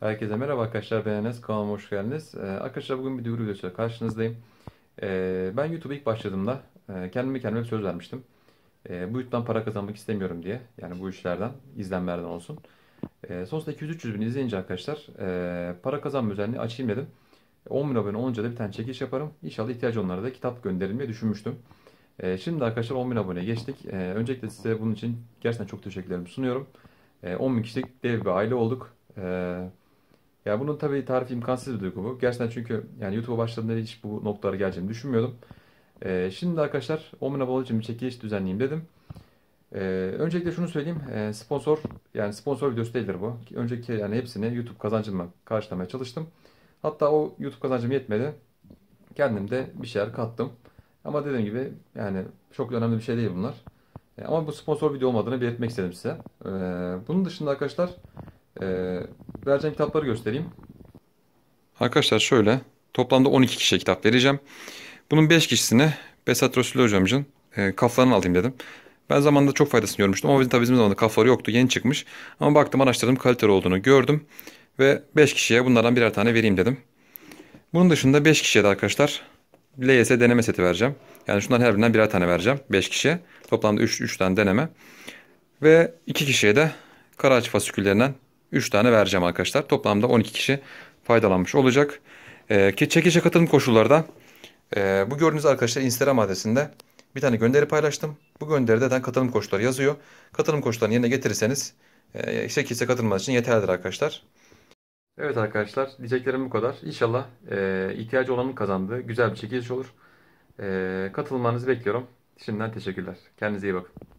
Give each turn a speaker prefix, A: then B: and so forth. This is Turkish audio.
A: Herkese merhaba arkadaşlar ben Enes kanalıma hoş geldiniz. Ee, arkadaşlar bugün bir duyuru videosuyla karşınızdayım. Ee, ben YouTube'a ilk başladığımda e, kendime kendime bir söz vermiştim. Ee, bu YouTube'dan para kazanmak istemiyorum diye. Yani bu işlerden, izlenmelerden olsun. Ee, sonrasında 200-300 bin izleyince arkadaşlar e, para kazanma özelliğini açayım dedim. 10 bin abone olunca da bir tane çekiş yaparım. İnşallah ihtiyacı olanlara da kitap gönderirim diye düşünmüştüm. Ee, şimdi arkadaşlar 10 bin aboneye geçtik. Ee, öncelikle size bunun için gerçekten çok teşekkürlerimi sunuyorum. Ee, 10 bin kişilik dev bir aile olduk. Ee, ya bunun tabii tarifi imkansız bir duygu bu. Gerçekten çünkü yani YouTube'a başladığımda hiç bu noktalara geleceğimi düşünmüyordum. Ee, şimdi arkadaşlar 10 bin abone için bir çekiliş düzenleyeyim dedim. Ee, öncelikle şunu söyleyeyim. Ee, sponsor yani sponsor videosu değildir bu. Önceki yani hepsini YouTube kazancımla karşılamaya çalıştım. Hatta o YouTube kazancım yetmedi. Kendim de bir şeyler kattım. Ama dediğim gibi yani çok önemli bir şey değil bunlar. Ee, ama bu sponsor video olmadığını belirtmek istedim size. Ee, bunun dışında arkadaşlar e, vereceğim kitapları göstereyim. Arkadaşlar şöyle toplamda 12 kişiye kitap vereceğim. Bunun 5 kişisini Besat Resul hocamızın e, kaflarını alayım dedim. Ben zamanında çok faydasını görmüştüm ama bizim, tabii bizim zamanında kafları yoktu yeni çıkmış. Ama baktım araştırdım kaliteli olduğunu gördüm. Ve 5 kişiye bunlardan birer tane vereyim dedim. Bunun dışında 5 kişiye de arkadaşlar LYS deneme seti vereceğim. Yani şundan her birinden birer tane vereceğim 5 kişiye. Toplamda 3, 3 tane deneme. Ve 2 kişiye de Karaağaç fasiküllerinden 3 tane vereceğim arkadaşlar. Toplamda 12 kişi faydalanmış olacak. Ee, ki çekişe katılım koşullarda e, bu gördüğünüz arkadaşlar Instagram adresinde bir tane gönderi paylaştım. Bu gönderide de katılım koşulları yazıyor. Katılım koşullarını yerine getirirseniz e, çekilse katılmanız için yeterlidir arkadaşlar. Evet arkadaşlar diyeceklerim bu kadar. İnşallah e, ihtiyacı olanın kazandığı güzel bir çekiliş olur. E, katılmanızı bekliyorum. Şimdiden teşekkürler. Kendinize iyi bakın.